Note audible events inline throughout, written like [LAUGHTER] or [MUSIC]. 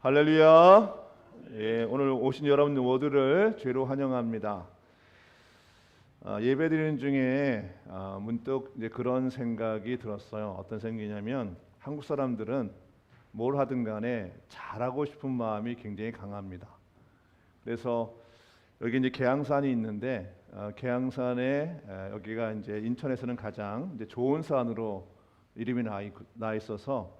할렐루야. 예, 오늘 오신 여러분 모두를 죄로 환영합니다. 아, 예배드리는 중에 아, 문득 이제 그런 생각이 들었어요. 어떤 생각이냐면 한국 사람들은 뭘 하든 간에 잘하고 싶은 마음이 굉장히 강합니다. 그래서 여기 이제 계양산이 있는데 어, 계양산에 에, 여기가 이제 인천에서는 가장 이제 좋은 산으로 이름이 나, 있, 나 있어서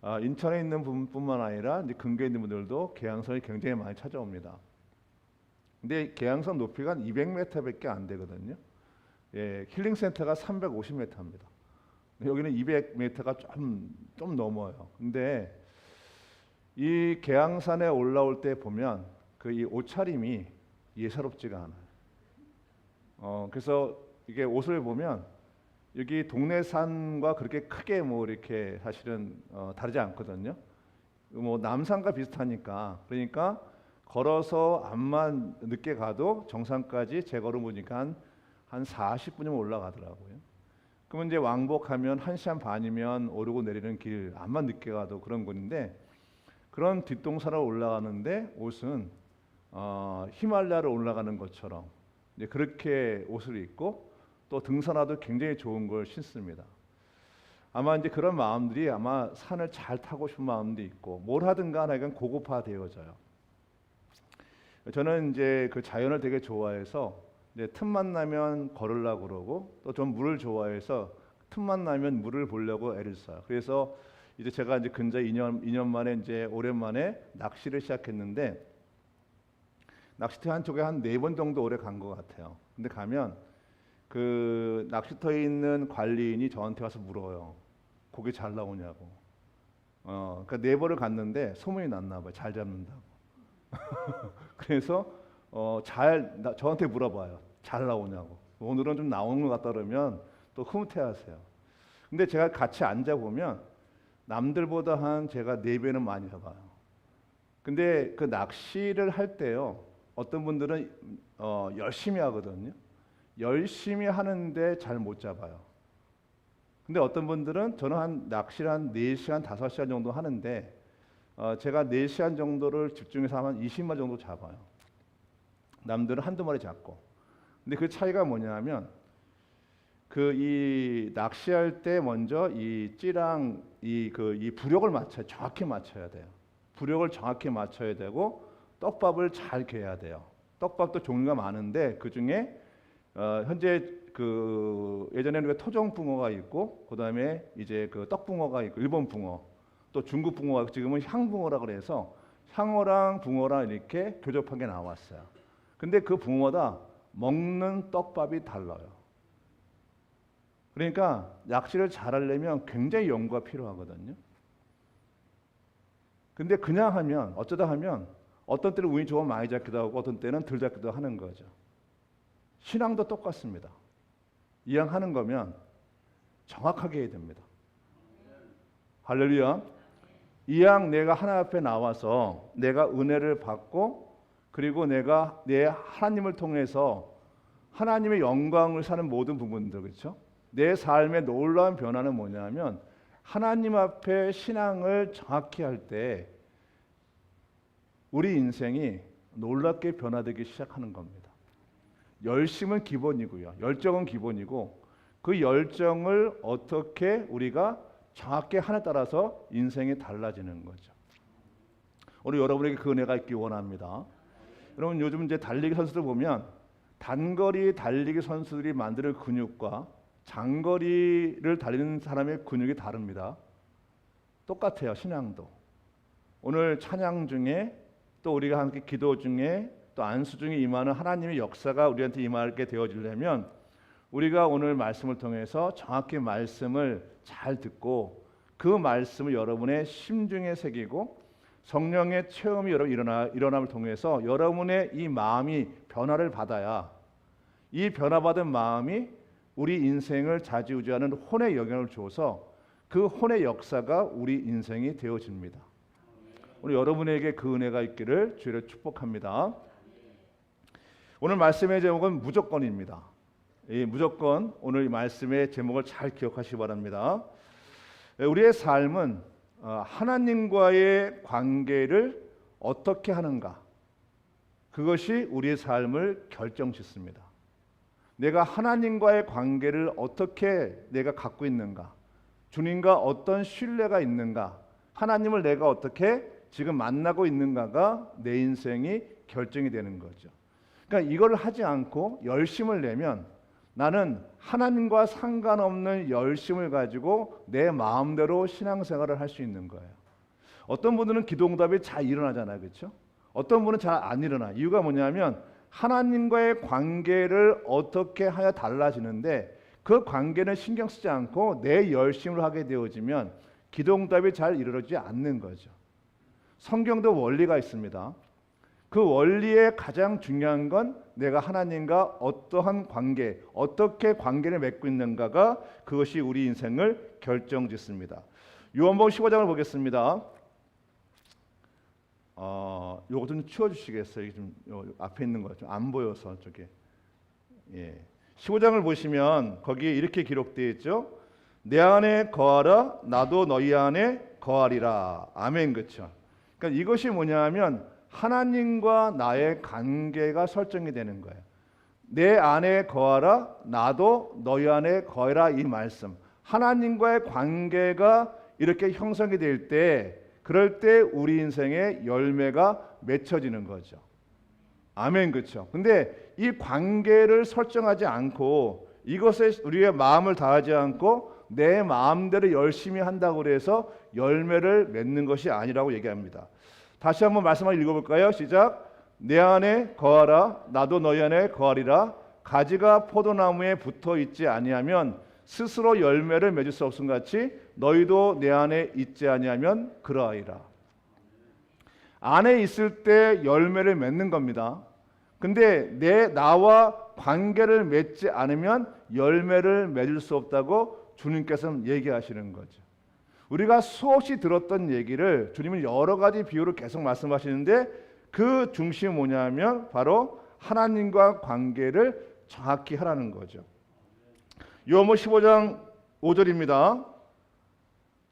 아, 인천에 있는 분뿐만 아니라 이제 근교에 있는 분들도 계양산이 굉장히 많이 찾아옵니다. 근데 계양산 높이가 한 200m밖에 안 되거든요. 예, 힐링 센터가 350m입니다. 여기는 200m가 좀, 좀 넘어요. 근데 이 계양산에 올라올 때 보면 그 이 옷차림이 예사롭지가 않아요. 어, 그래서 이게 옷을 보면 여기 동네 산과 그렇게 크게 뭐 이렇게 사실은 어, 다르지 않거든요. 뭐 남산과 비슷하니까 그러니까 걸어서 암만 늦게 가도 정상까지 제 걸음 보니까 한, 한 40분이면 올라가더라고요. 그러면 이제 왕복하면 1시간 반이면 오르고 내리는 길 암만 늦게 가도 그런 건데 그런 뒷동산을 올라가는데 옷은 어, 히말라야를 올라가는 것처럼 이제 그렇게 옷을 입고 또 등산화도 굉장히 좋은 걸 신습니다. 아마 이제 그런 마음들이 아마 산을 잘 타고 싶은 마음도 있고 뭘 하든 간에 약간 고급화 되어져요. 저는 이제 그 자연을 되게 좋아해서 틈만 나면 걸으려고 그러고 또 좀 물을 좋아해서 틈만 나면 물을 보려고 애를 써요. 그래서 이제 제가 이제 근저 2년 2년 만에 이제 오랜만에 낚시를 시작했는데 낚시터 한쪽에 한 네 번 정도 오래 간 것 같아요. 근데 가면 그 낚시터에 있는 관리인이 저한테 와서 물어요. 고기 잘 나오냐고. 어, 그러니까 네 번을 갔는데 소문이 났나 봐요. 잘 잡는다고. [LAUGHS] 그래서 어, 잘 나, 저한테 물어봐요. 잘 나오냐고. 오늘은 좀 나오는 것 같다 그러면 또 흐뭇해하세요. 근데 제가 같이 앉아 보면 남들보다 한 제가 네 배는 많이 잡아요. 근데 그 낚시를 할 때요. 어떤 분들은 어, 열심히 하거든요. 열심히 하는데 잘 못 잡아요. 근데 어떤 분들은 저는 한 낚시를 한 4시간, 5시간 정도 하는데 어, 제가 4시간 정도를 집중해서 하면 20마리 정도 잡아요. 남들은 한두 마리 잡고. 근데 그 차이가 뭐냐면 그 이 낚시할 때 먼저 이 찌랑 이 그 이 부력을 맞춰 정확히 맞춰야 돼요. 부력을 정확히 맞춰야 되고 떡밥을 잘 개야 돼요. 떡밥도 종류가 많은데 그 중에 어, 현재 그 예전에는 그 토종 붕어가 있고 그다음에 이제 그 떡붕어가 있고 일본 붕어 또 중국 붕어가 지금은 향붕어라 그래서 향어랑 붕어랑 이렇게 교접한 게 나왔어요. 근데 그 붕어다 먹는 떡밥이 달라요. 그러니까 낚시를 잘하려면 굉장히 연구가 필요하거든요. 근데 그냥 하면 어쩌다 하면 어떤 때는 운이 좋으면 많이 잡기도 하고 어떤 때는 덜 잡기도 하는 거죠. 신앙도 똑같습니다. 이왕 하는 거면 정확하게 해야 됩니다. 할렐루야. 이왕 내가 하나 앞에 나와서 내가 은혜를 받고 그리고 내가 내 하나님을 통해서 하나님의 영광을 사는 모든 부분들 그렇죠? 내 삶의 놀라운 변화는 뭐냐면 하나님 앞에 신앙을 정확히 할 때 우리 인생이 놀랍게 변화되기 시작하는 겁니다. 열심은 기본이고요. 열정은 기본이고 그 열정을 어떻게 우리가 정확히 하에 따라서 인생이 달라지는 거죠. 오늘 여러분에게 그 은혜가 있기 원합니다. 여러분 요즘 이제 달리기 선수들 보면 단거리 달리기 선수들이 만드는 근육과 장거리를 달리는 사람의 근육이 다릅니다. 똑같아요. 신앙도. 오늘 찬양 중에 또 우리가 함께 기도 중에 또 안수 중에 임하는 하나님의 역사가 우리한테 임하게 되어지려면 우리가 오늘 말씀을 통해서 정확히 말씀을 잘 듣고 그 말씀을 여러분의 심중에 새기고 성령의 체험이 여러분 일어나 일어남을 통해서 여러분의 이 마음이 변화를 받아야 이 변화받은 마음이 우리 인생을 좌지우지하는 혼의 영향을 줘서 그 혼의 역사가 우리 인생이 되어집니다. 오늘 여러분에게 그 은혜가 있기를 주를 축복합니다. 오늘 말씀의 제목은 무조건입니다. 이 무조건 오늘 이 말씀의 제목을 잘 기억하시기 바랍니다. 우리의 삶은 어, 하나님과의 관계를 어떻게 하는가? 그것이 우리의 삶을 결정짓습니다. 내가 하나님과의 관계를 어떻게 내가 갖고 있는가? 주님과 어떤 신뢰가 있는가? 하나님을 내가 어떻게 지금 만나고 있는가가 내 인생이 결정이 되는 거죠. 그러니까 이걸 하지 않고 열심을 내면 나는 하나님과 상관없는 열심을 가지고 내 마음대로 신앙생활을 할 수 있는 거예요. 어떤 분들은 기도응답이 잘 일어나잖아요, 그렇죠? 어떤 분은 잘 안 일어나. 이유가 뭐냐면 하나님과의 관계를 어떻게 하여 달라지는데 그 관계는 신경 쓰지 않고 내 열심을 하게 되어지면 기도응답이 잘 이루어지지 않는 거죠. 성경도 원리가 있습니다. 그 원리의 가장 중요한 건 내가 하나님과 어떠한 관계, 어떻게 관계를 맺고 있는가가 그것이 우리 인생을 결정짓습니다. 요한복음 15장을 보겠습니다. 어, 요거 좀 치워 주시겠어요? 이게 좀 요, 앞에 있는 거 좀 안 보여서 저게. 예. 15장을 보시면 거기에 이렇게 기록되어 있죠. 내 안에 거하라 나도 너희 안에 거하리라. 아멘 그렇죠. 그러니까 이것이 뭐냐면 하나님과 나의 관계가 설정이 되는 거예요. 내 안에 거하라 나도 너희 안에 거하라 이 말씀. 하나님과의 관계가 이렇게 형성이 될 때 그럴 때 우리 인생의 열매가 맺혀지는 거죠. 아멘 그렇죠. 근데 이 관계를 설정하지 않고 이것에 우리의 마음을 다하지 않고 내 마음대로 열심히 한다고 해서 열매를 맺는 것이 아니라고 얘기합니다. 다시 한번 말씀을 읽어볼까요? 시작. 내 안에 거하라 나도 너희 안에 거하리라 가지가 포도나무에 붙어 있지 아니하면 스스로 열매를 맺을 수 없음 같이 너희도 내 안에 있지 아니하면 그러하리라. 안에 있을 때 열매를 맺는 겁니다. 근데 내 나와 관계를 맺지 않으면 열매를 맺을 수 없다고 주님께서는 얘기하시는 거죠. 우리가 수없이 들었던 얘기를 주님은 여러 가지 비유로 계속 말씀하시는데 그 중심이 뭐냐면 바로 하나님과 관계를 정확히 하라는 거죠. 요한복 15장 5절입니다.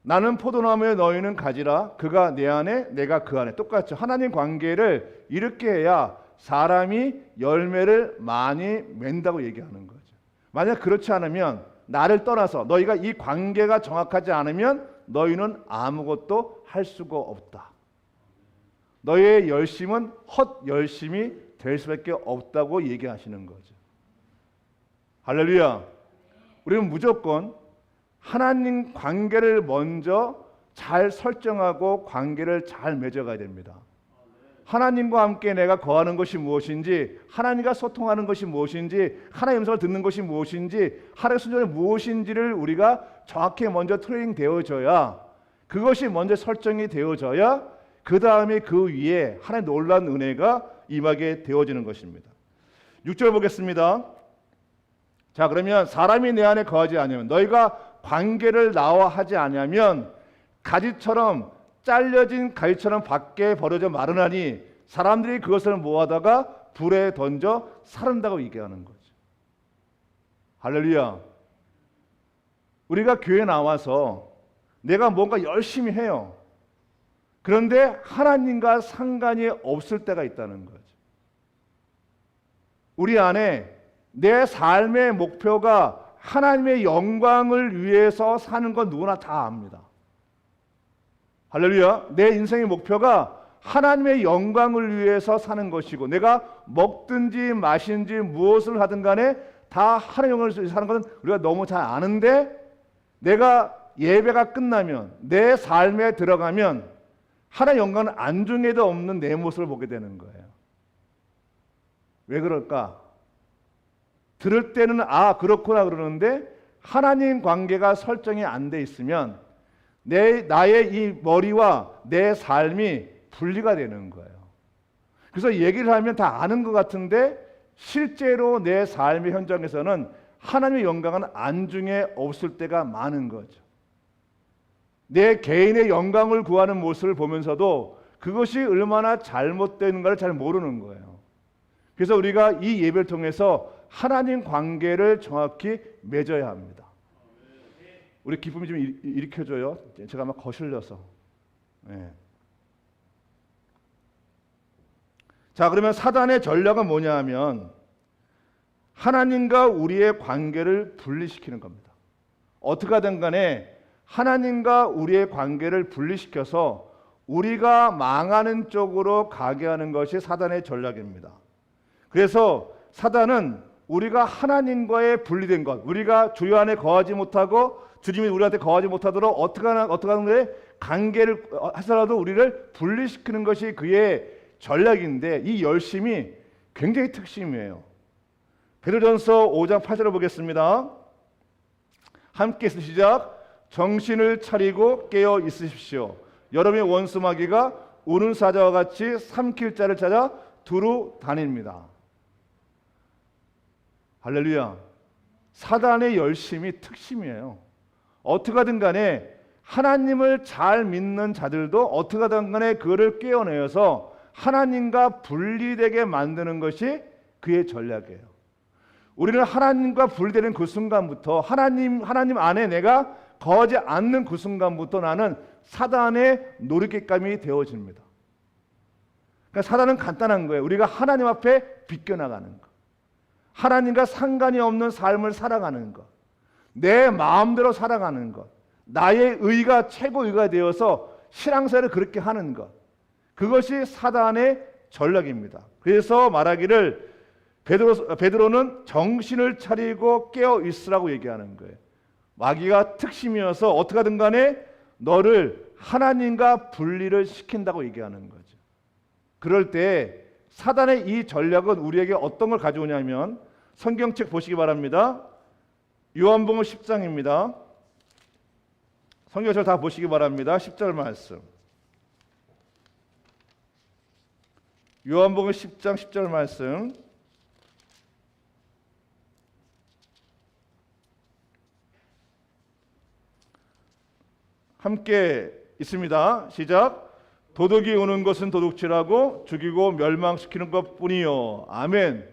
나는 포도나무에 너희는 가지라 그가 내 안에 내가 그 안에 똑같죠. 하나님 관계를 이렇게 해야 사람이 열매를 많이 맺는다고 얘기하는 거죠. 만약 그렇지 않으면 나를 떠나서 너희가 이 관계가 정확하지 않으면 너희는 아무것도 할 수가 없다. 너희의 열심은 헛 열심이 될 수밖에 없다고 얘기하시는 거죠. 할렐루야. 우리는 무조건 하나님 관계를 먼저 잘 설정하고 관계를 잘 맺어가야 됩니다. 하나님과 함께 내가 거하는 것이 무엇인지, 하나님과 소통하는 것이 무엇인지, 하나님의 음성을 듣는 것이 무엇인지, 하나님의 순전이 무엇인지를 우리가 정확히 먼저 트레이닝 되어져야 그것이 먼저 설정이 되어져야 그 다음에 그 위에 하나님의 놀라운 은혜가 임하게 되어지는 것입니다. 6절 보겠습니다. 자 그러면 사람이 내 안에 거하지 않으면 너희가 관계를 나와 하지 않으면 가지처럼 잘려진 가지처럼 밖에 버려져 마르나니 사람들이 그것을 모아다가 불에 던져 사른다고 얘기하는 거죠. 할렐루야. 우리가 교회 나와서 내가 뭔가 열심히 해요. 그런데 하나님과 상관이 없을 때가 있다는 거죠. 우리 안에 내 삶의 목표가 하나님의 영광을 위해서 사는 건 누구나 다 압니다. 할렐루야. 내 인생의 목표가 하나님의 영광을 위해서 사는 것이고 내가 먹든지 마신지 무엇을 하든 간에 다 하나님의 영광을 위해서 사는 것은 우리가 너무 잘 아는데 내가 예배가 끝나면 내 삶에 들어가면 하나의 영광은 안중에도 없는 내 모습을 보게 되는 거예요. 왜 그럴까? 들을 때는 아 그렇구나 그러는데 하나님 관계가 설정이 안 돼 있으면 내 나의 이 머리와 내 삶이 분리가 되는 거예요. 그래서 얘기를 하면 다 아는 것 같은데 실제로 내 삶의 현장에서는 하나님의 영광은 안중에 없을 때가 많은 거죠. 내 개인의 영광을 구하는 모습을 보면서도 그것이 얼마나 잘못된가를 잘 모르는 거예요. 그래서 우리가 이 예배를 통해서 하나님 관계를 정확히 맺어야 합니다. 우리 기쁨이 좀 일- 일으켜줘요. 제가 막 거슬려서 예. 자, 그러면 사단의 전략은 뭐냐 하면 하나님과 우리의 관계를 분리시키는 겁니다. 어떻게 하든 간에 하나님과 우리의 관계를 분리시켜서 우리가 망하는 쪽으로 가게 하는 것이 사단의 전략입니다. 그래서 사단은 우리가 하나님과의 분리된 것, 우리가 주여 안에 거하지 못하고 주님이 우리한테 거하지 못하도록 어떻게 하나 어떻게 하는 데 관계를 하더라도 우리를 분리시키는 것이 그의 전략인데 이 열심이 굉장히 특심이에요. 베드로전서 5장 8절을 보겠습니다. 함께 시작. 정신을 차리고 깨어 있으십시오. 여러분의 원수 마귀가 우는 사자와 같이 삼킬 자를 찾아 두루 다닙니다. 할렐루야. 사단의 열심이 특심이에요. 어떻게든 간에 하나님을 잘 믿는 자들도 어떻게든 간에 그를 깨어내어서 하나님과 분리되게 만드는 것이 그의 전략이에요. 우리는 하나님과 분리되는 그 순간부터 하나님 하나님 안에 내가 거하지 않는 그 순간부터 나는 사단의 놀이객감이 되어집니다. 그러니까 사단은 간단한 거예요. 우리가 하나님 앞에 비껴나가는 거. 하나님과 상관이 없는 삶을 살아가는 것. 내 마음대로 살아가는 것. 나의 의가 최고 의가 되어서 신앙생활을 그렇게 하는 것. 그것이 사단의 전략입니다. 그래서 말하기를 베드로, 베드로는 정신을 차리고 깨어 있으라고 얘기하는 거예요. 마귀가 특심이어서 어떻게든 간에 너를 하나님과 분리를 시킨다고 얘기하는 거죠. 그럴 때 사단의 이 전략은 우리에게 어떤 걸 가져오냐면 성경책 보시기 바랍니다. 요한복음 10장입니다. 성경책 다 보시기 바랍니다. 10절 말씀. 요한복음 10장 10절 말씀. 함께 있습니다. 시작. 도둑이 오는 것은 도둑질하고 죽이고 멸망시키는 것뿐이요. 아멘.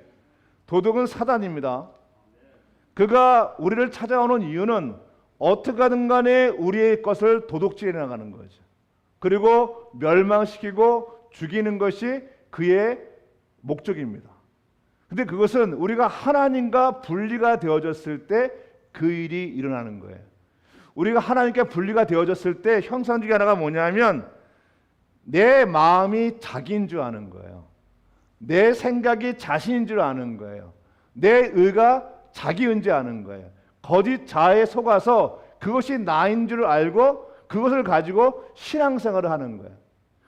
도둑은 사단입니다. 그가 우리를 찾아오는 이유는 어떻게든 간에 우리의 것을 도둑질해 나가는 거죠. 그리고 멸망시키고 죽이는 것이 그의 목적입니다. 근데 그것은 우리가 하나님과 분리가 되어졌을 때 그 일이 일어나는 거예요. 우리가 하나님께 분리가 되어졌을 때 형상 중에 하나가 뭐냐면 내 마음이 자기인 줄 아는 거예요. 내 생각이 자신인 줄 아는 거예요. 내 의가 자기인 줄 아는 거예요. 거짓 자에 속아서 그것이 나인 줄 알고 그것을 가지고 신앙생활을 하는 거예요.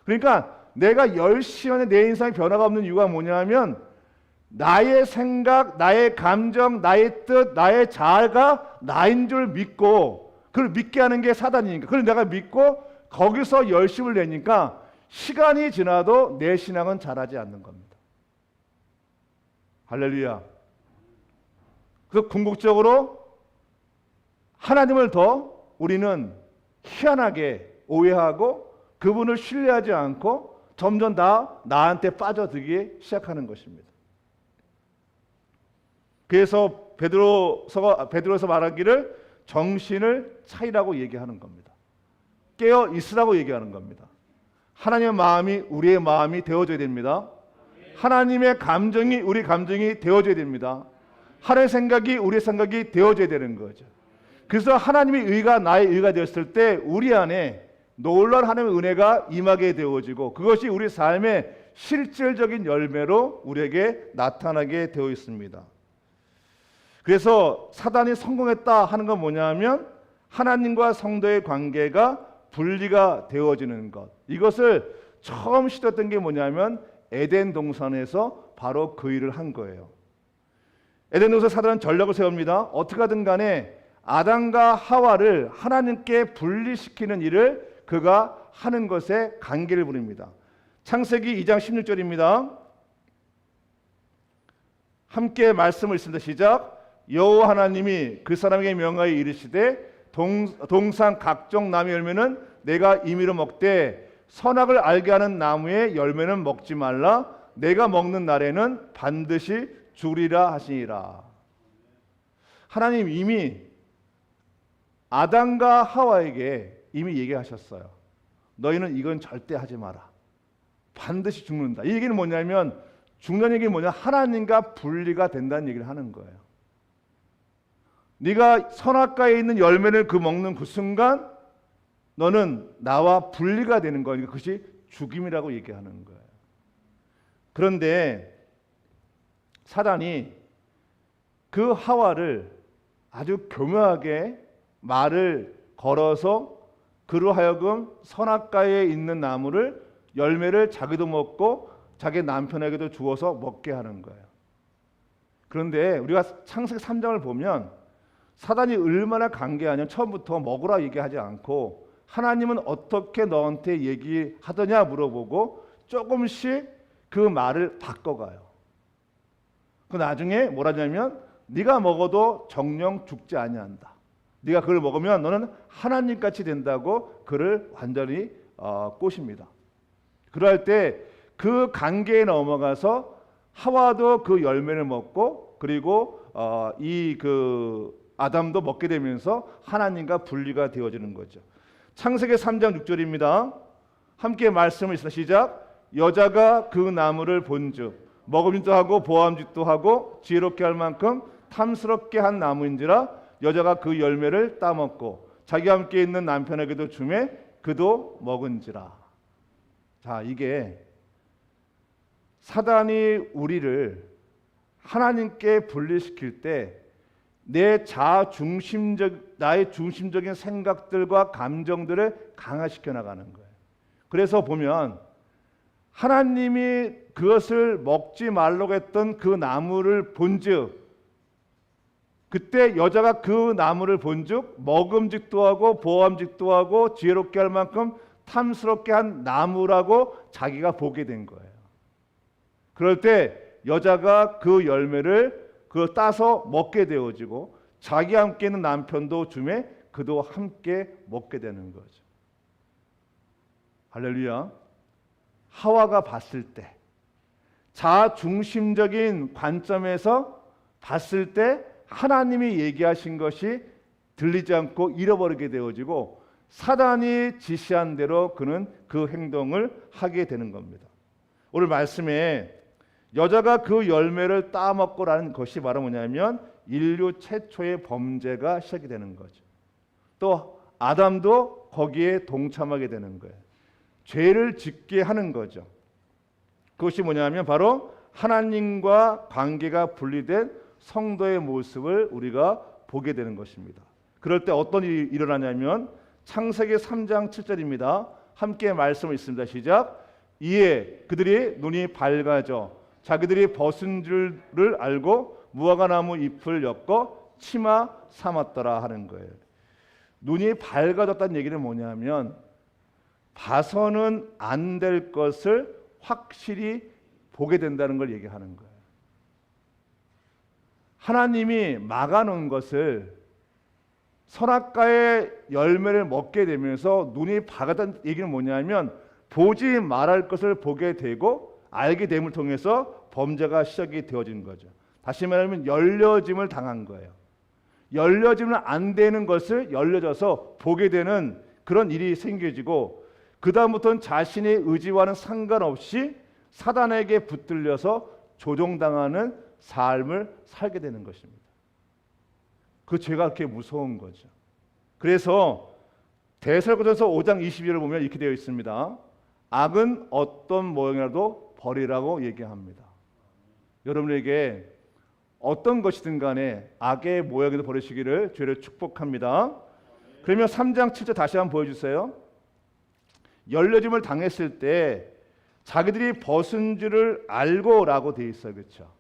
그러니까 내가 열심히 내 인생에 변화가 없는 이유가 뭐냐면 나의 생각, 나의 감정, 나의 뜻, 나의 자아가 나인 줄 믿고 그걸 믿게 하는 게 사단이니까. 그걸 내가 믿고 거기서 열심을 내니까 시간이 지나도 내 신앙은 자라지 않는 겁니다. 할렐루야. 그래서 궁극적으로 하나님을 더 우리는 희한하게 오해하고 그분을 신뢰하지 않고 점점 다 나한테 빠져들기 시작하는 것입니다. 그래서 베드로서가 베드로서 말하기를 정신을 차리라고 얘기하는 겁니다. 깨어 있으라고 얘기하는 겁니다. 하나님의 마음이 우리의 마음이 되어져야 됩니다. 하나님의 감정이 우리 감정이 되어져야 됩니다. 하나님의 생각이 우리의 생각이 되어져야 되는 거죠. 그래서 하나님의 의가 나의 의가 되었을 때 우리 안에 놀라운 하나님의 은혜가 임하게 되어지고 그것이 우리 삶의 실질적인 열매로 우리에게 나타나게 되어 있습니다. 그래서 사단이 성공했다 하는 건 뭐냐면 하나님과 성도의 관계가 분리가 되어지는 것. 이것을 처음 시도했던 게 뭐냐면 에덴 동산에서 바로 그 일을 한 거예요. 에덴 동산 사단은 전략을 세웁니다. 어떻게 하든 간에 아담과 하와를 하나님께 분리시키는 일을 그가 하는 것에 관계를 부립니다. 창세기 2장 16절입니다. 함께 말씀을 읽습니다. 시작. 여호와 하나님이 그 사람에게 명하여 이르시되 동, 동산 각종 나무 열매는 내가 임의로 먹되 선악을 알게 하는 나무의 열매는 먹지 말라 내가 먹는 날에는 반드시 죽으리라 하시니라 하나님 이미 아담과 하와에게 이미 얘기하셨어요 너희는 이건 절대 하지 마라. 반드시 죽는다. 이 얘기는 뭐냐면 죽는 얘기는 뭐냐? 하나님과 분리가 된다는 얘기를 하는 거예요. 네가 선악과에 있는 열매를 그 먹는 그 순간 너는 나와 분리가 되는 거니까 그것이 죽임이라고 얘기하는 거예요. 그런데 사단이 그 하와를 아주 교묘하게 말을 걸어서 그로 하여금 선악과에 있는 나무를 열매를 자기도 먹고 자기 남편에게도 주어서 먹게 하는 거예요. 그런데 우리가 창세기 3장을 보면 사단이 얼마나 강개하냐 처음부터 먹으라 얘기하지 않고 하나님은 어떻게 너한테 얘기하더냐 물어보고 조금씩 그 말을 바꿔가요. 그 나중에 뭐라냐면 네가 먹어도 정령 죽지 아니한다. 네가 그걸 먹으면 너는 하나님 같이 된다고 그를 완전히 어, 꼬십니다. 그럴 때 그 관계에 넘어가서 하와도 그 열매를 먹고 그리고 어, 이그 아담도 먹게 되면서 하나님과 분리가 되어지는 거죠. 창세기 3장 6절입니다. 함께 말씀을 시작. 여자가 그 나무를 본즉 먹음직도 하고 보암직도 하고 지혜롭게 할 만큼 탐스럽게 한 나무인지라 여자가 그 열매를 따먹고 자기와 함께 있는 남편에게도 주매 그도 먹은지라. 자, 이게 사단이 우리를 하나님께 분리시킬 때 내 자아 중심적 나의 중심적인 생각들과 감정들을 강화시켜 나가는 거예요. 그래서 보면 하나님이 그것을 먹지 말라고 했던 그 나무를 본즉 그때 여자가 그 나무를 본즉 먹음직도 하고 보암직도 하고 지혜롭게 할 만큼 탐스럽게 한 나무라고 자기가 보게 된 거예요. 그럴 때 여자가 그 열매를 그 따서 먹게 되어지고 자기 함께 있는 남편도 주매 그도 함께 먹게 되는 거죠. 할렐루야. 하와가 봤을 때 자중심적인 관점에서 봤을 때 하나님이 얘기하신 것이 들리지 않고 잃어버리게 되어지고 사단이 지시한 대로 그는 그 행동을 하게 되는 겁니다. 오늘 말씀에 여자가 그 열매를 따먹고라는 것이 바로 뭐냐면 인류 최초의 범죄가 시작이 되는 거죠. 또 아담도 거기에 동참하게 되는 거예요. 죄를 짓게 하는 거죠. 그것이 뭐냐면 바로 하나님과 관계가 분리된 성도의 모습을 우리가 보게 되는 것입니다. 그럴 때 어떤 일이 일어나냐면 창세기 3장 7절입니다. 함께 말씀을 있습니다. 시작. 이에 그들이 눈이 밝아져 자기들이 벗은 줄을 알고 무화과 나무 잎을 엮어 치마 삼았더라 하는 거예요. 눈이 밝아졌다는 얘기는 뭐냐면 봐서는 안 될 것을 확실히 보게 된다는 걸 얘기하는 거예요. 하나님이 막아놓은 것을 선악과의 열매를 먹게 되면서 눈이 밝았다는 얘기는 뭐냐면 보지 말할 것을 보게 되고 알게 됨을 통해서 범죄가 시작이 되어진 거죠. 다시 말하면 열려짐을 당한 거예요. 열려지면 안 되는 것을 열려져서 보게 되는 그런 일이 생겨지고 그 다음부터는 자신의 의지와는 상관없이 사단에게 붙들려서 조종당하는 삶을 살게 되는 것입니다. 그 죄가 그렇게 무서운 거죠. 그래서 대설고전서 5장 22절을 보면 이렇게 되어 있습니다. 악은 어떤 모양이라도 버리라고 얘기합니다. 여러분에게 어떤 것이든 간에 악의 모양에도 버리시기를 죄를 축복합니다. 그러면 3장 7절 다시 한번 보여주세요. 열려짐을 당했을 때 자기들이 벗은 줄을 알고라고 돼 있어요. 그렇죠?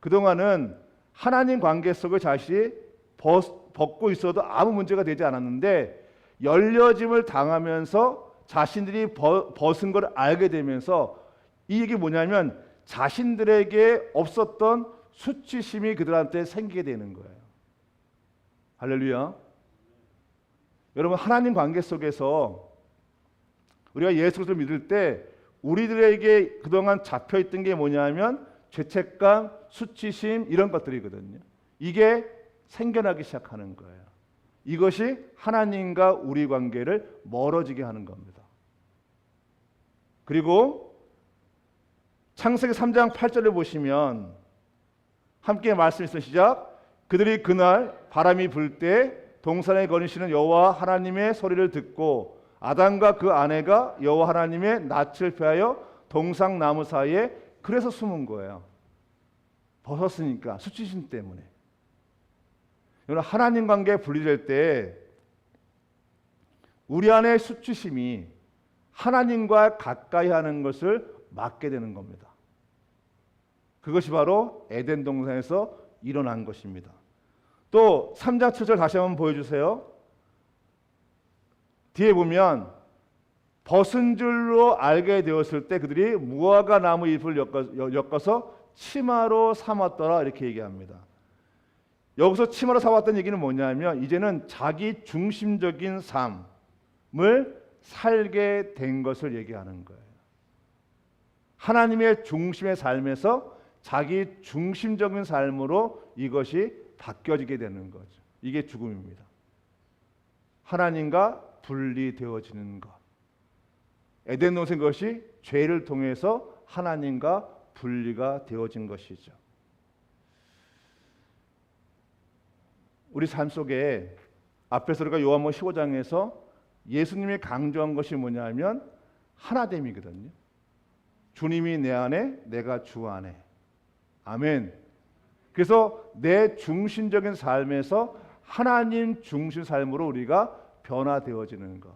그동안은 하나님 관계 속에 자신이 벗, 벗고 있어도 아무 문제가 되지 않았는데 열려짐을 당하면서 자신들이 벗, 벗은 걸 알게 되면서 이 얘기 뭐냐면 자신들에게 없었던 수치심이 그들한테 생기게 되는 거예요. 할렐루야. 여러분 하나님 관계 속에서 우리가 예수 그리스도를 믿을 때 우리들에게 그동안 잡혀 있던 게 뭐냐면 죄책감, 수치심 이런 것들이거든요. 이게 생겨나기 시작하는 거예요. 이것이 하나님과 우리 관계를 멀어지게 하는 겁니다. 그리고 창세기 3장 8절을 보시면 함께 말씀 있어 시작. 그들이 그날 바람이 불 때 동산에 거니시는 여호와 하나님의 소리를 듣고 아담과 그 아내가 여호와 하나님의 낯을 피하여 동상 나무 사이에 그래서 숨은 거예요. 벗었으니까 수치심 때문에. 여러분 하나님 관계에 분리될 때 우리 안에 수치심이 하나님과 가까이 하는 것을 막게 되는 겁니다. 그것이 바로 에덴 동산에서 일어난 것입니다. 또 3장 7절 다시 한번 보여주세요. 뒤에 보면 벗은 줄로 알게 되었을 때 그들이 무화과 나무 잎을 엮어- 엮어서 치마로 삼았더라 이렇게 얘기합니다. 여기서 치마로 삼았다는 얘기는 뭐냐면 이제는 자기 중심적인 삶을 살게 된 것을 얘기하는 거예요. 하나님의 중심의 삶에서 자기 중심적인 삶으로 이것이 바뀌어지게 되는 거죠. 이게 죽음입니다. 하나님과 분리되어지는 것. 에덴 동산 것이 죄를 통해서 하나님과 분리가 되어진 것이죠. 우리 삶 속에 앞에서 우리가 요한복음 15장에서 예수님이 강조한 것이 뭐냐면 하나됨이거든요. 주님이 내 안에, 내가 주 안에. 아멘. 그래서 내 중심적인 삶에서 하나님 중심 삶으로 우리가 변화되어지는 것.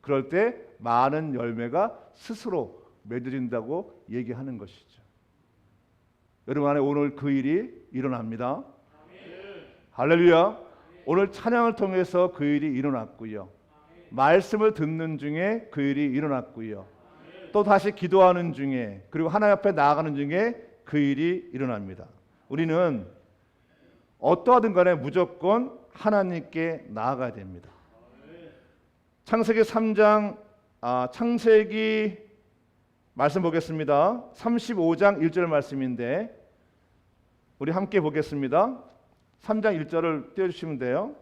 그럴 때 많은 열매가 스스로 맺어진다고 얘기하는 것이죠. 여러분 안에 오늘 그 일이 일어납니다. 할렐루야. 오늘 찬양을 통해서 그 일이 일어났고요. 말씀을 듣는 중에 그 일이 일어났고요. 또 다시 기도하는 중에 그리고 하나님 앞에 나아가는 중에 그 일이 일어납니다. 우리는 어떠하든 간에 무조건 하나님께 나아가야 됩니다. 창세기 3장 아, 창세기 말씀 보겠습니다. 35장 1절 말씀인데 우리 함께 보겠습니다. 3장 1절을 띄워 주시면 돼요.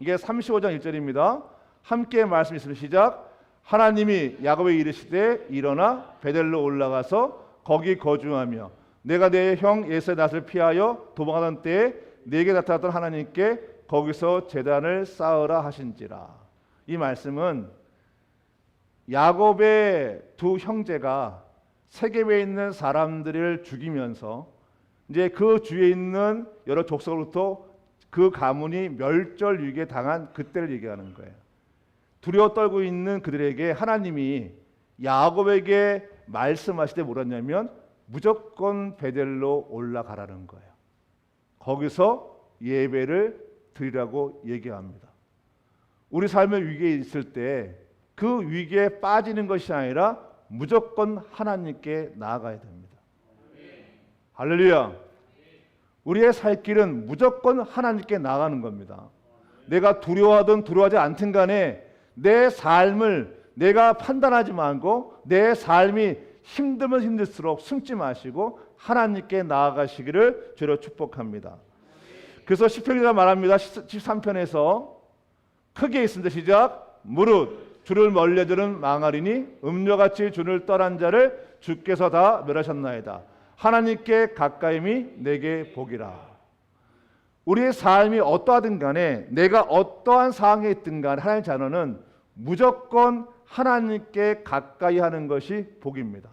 이게 35장 1절입니다. 함께 말씀 있으면 시작. 하나님이 야곱에 이르시되 일어나 베델로 올라가서 거기 거주하며 내가 내 형 예수의 낯을 피하여 도망하던 때에 내게 나타났던 하나님께 거기서 제단을 쌓으라 하신지라. 이 말씀은 야곱의 두 형제가 세계에 있는 사람들을 죽이면서 이제 그 주위에 있는 여러 족속으로부터 그 가문이 멸절 위기에 당한 그때를 얘기하는 거예요. 두려워 떨고 있는 그들에게 하나님이 야곱에게 말씀하실 때 뭐랬냐면 무조건 베델로 올라가라는 거예요. 거기서 예배를 드리라고 얘기합니다. 우리 삶의 위기에 있을 때 그 위기에 빠지는 것이 아니라 무조건 하나님께 나아가야 됩니다. 할렐루야. 우리의 살 길은 무조건 하나님께 나가는 겁니다. 내가 두려워하든 두려워하지 않든 간에 내 삶을 내가 판단하지 말고 내 삶이 힘들면 힘들수록 숨지 마시고 하나님께 나아가시기를 주로 축복합니다. 그래서 시편이라 말합니다. 13편에서 크게 있습니다. 시작. 무릇 주를 멀리들은 망하리니 음료같이 주를 떠난 자를 주께서 다 멸하셨나이다. 하나님께 가까임이 내게 복이라. 우리의 삶이 어떠하든 간에 내가 어떠한 상황에 있든 간에 하나님의 자녀는 무조건 하나님께 가까이 하는 것이 복입니다.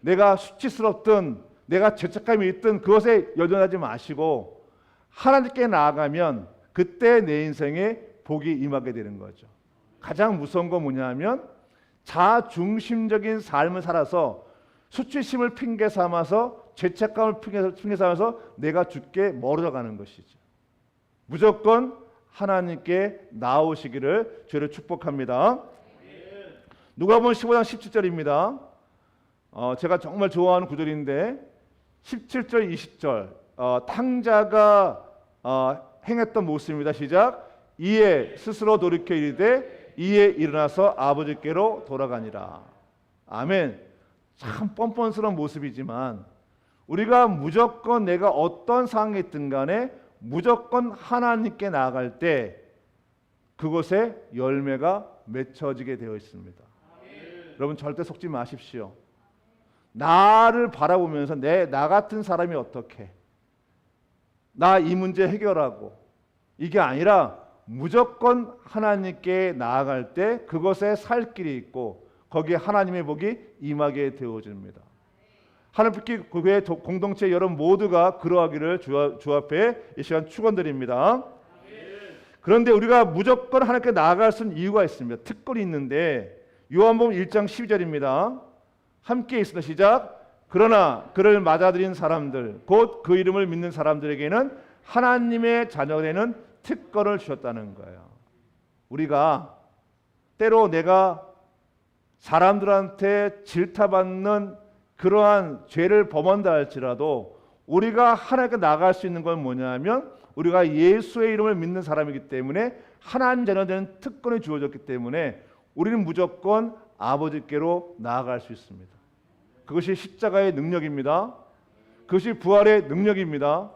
내가 수치스럽든 내가 죄책감이 있든 그것에 여전하지 마시고 하나님께 나아가면 그때 내 인생에 복이 임하게 되는 거죠. 가장 무서운 건 뭐냐면 자중심적인 삶을 살아서 수치심을 핑계 삼아서 죄책감을 핑계, 삼아서 내가 죽게 멀어져 가는 것이죠. 무조건 하나님께 나오시기를 주를 축복합니다. 누가복음 15장 17절입니다. 어, 제가 정말 좋아하는 구절인데 17절 20절 어, 탕자가 어, 행했던 모습입니다. 시작. 이에 스스로 돌이켜 이르되 이에 일어나서 아버지께로 돌아가니라. 아멘. 참 뻔뻔스러운 모습이지만 우리가 무조건 내가 어떤 상황에 있든 간에 무조건 하나님께 나아갈 때 그곳에 열매가 맺혀지게 되어 있습니다. 여러분 절대 속지 마십시오. 나를 바라보면서 내 나 같은 사람이 어떻게 나 이 문제 해결하고 이게 아니라 무조건 하나님께 나아갈 때 그것에 살 길이 있고 거기에 하나님의 복이 임하게 되어집니다. 하나님께 교회 공동체 여러분 모두가 그러하기를 주, 주 앞에 이 시간 축원드립니다. 그런데 우리가 무조건 하나님께 나아갈 수 있는 이유가 있습니다. 특권이 있는데 요한복음 1장 12절입니다. 함께 있습니다. 시작. 그러나 그를 맞아들인 사람들 곧 그 이름을 믿는 사람들에게는 하나님의 자녀되는 특권을 주셨다는 거예요. 우리가 때로 내가 사람들한테 질타받는 그러한 죄를 범한다 할지라도 우리가 하나님께 나갈 수 있는 건 뭐냐면 우리가 예수의 이름을 믿는 사람이기 때문에 하나님 자녀 되는 특권이 주어졌기 때문에 우리는 무조건 아버지께로 나아갈 수 있습니다. 그것이 십자가의 능력입니다. 그것이 부활의 능력입니다.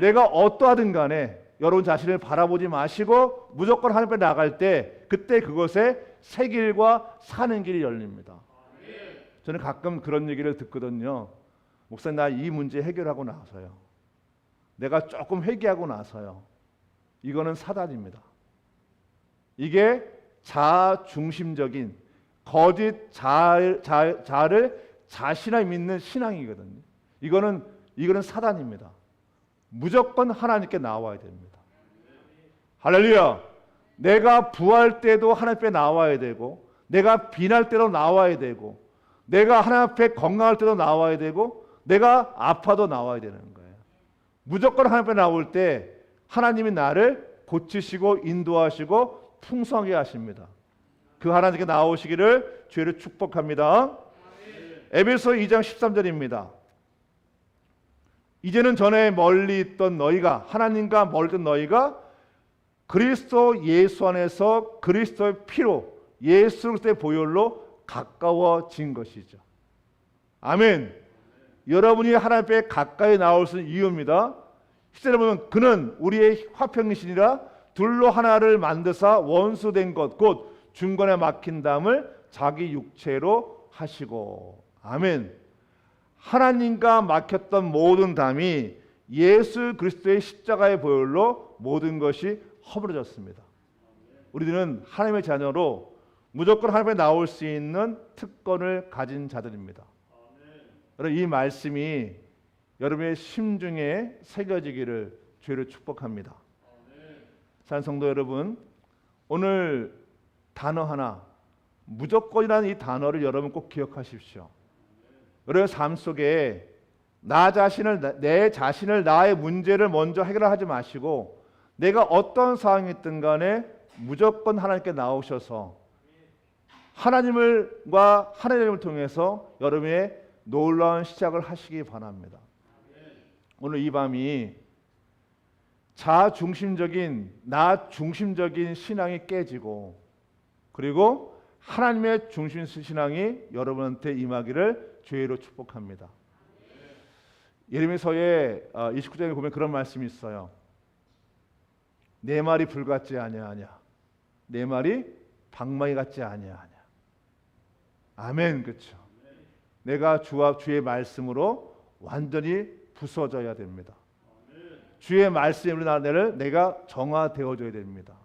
내가 어떠하든 간에 여러분 자신을 바라보지 마시고 무조건 하나님 앞에 나갈 때 그때 그것에 새 길과 사는 길이 열립니다. 저는 가끔 그런 얘기를 듣거든요. 목사님 나 이 문제 해결하고 나서요. 내가 조금 회개하고 나서요. 이거는 사단입니다. 이게 자중심적인 거짓 자, 자, 자를 자신을 믿는 신앙이거든요. 이거는 이거는 사단입니다. 무조건 하나님께 나와야 됩니다. 할렐루야. 내가 부할 때도 하나님 앞에 나와야 되고 내가 비날 때도 나와야 되고 내가 하나님 앞에 건강할 때도 나와야 되고 내가 아파도 나와야 되는 거예요. 무조건 하나님 앞에 나올 때 하나님이 나를 고치시고 인도하시고 풍성하게 하십니다. 그 하나님께 나오시기를 죄를 축복합니다. 에베소 2장 13절입니다. 이제는 전에 멀리 있던 너희가 하나님과 멀리 있던 너희가 그리스도 예수 안에서 그리스도의 피로 예수 그리스도의 보혈로 가까워진 것이죠. 아멘. 여러분이 하나님 앞에 가까이 나올 수 있는 이유입니다. 시절에 보면 그는 우리의 화평이시니라 둘로 하나를 만드사 원수된 것 곧 중간에 막힌 담을 자기 육체로 하시고 아멘. 하나님과 막혔던 모든 담이 예수 그리스도의 십자가의 보혈로 모든 것이 허물어졌습니다. 우리들은 하나님의 자녀로 무조건 하나님에 나올 수 있는 특권을 가진 자들입니다. 여러분 이 말씀이 여러분의 심중에 새겨지기를 죄를 축복합니다. 산 성도 여러분, 오늘 단어 하나 무조건이라는 이 단어를 여러분 꼭 기억하십시오. 여러분 삶 속에 나 자신을 내 자신을 나의 문제를 먼저 해결하지 마시고 내가 어떤 상황이 있든 간에 무조건 하나님께 나오셔서 하나님을과 하나님을 통해서 여러분의 놀라운 시작을 하시기 바랍니다. 오늘 이 밤이 자 중심적인 나 중심적인 신앙이 깨지고 그리고 하나님의 중심 신앙이 여러분한테 임하기를 주의로 축복합니다. 예레미서의 29장에 어, 보면 그런 말씀이 있어요. 내 말이 불 같지 아니하냐. 내 말이 방망이 같지 아니하냐. 아멘. 그렇죠. 내가 주와 주의 말씀으로 완전히 부서져야 됩니다. 주의 말씀으로 나를 내가 정화되어져야 됩니다.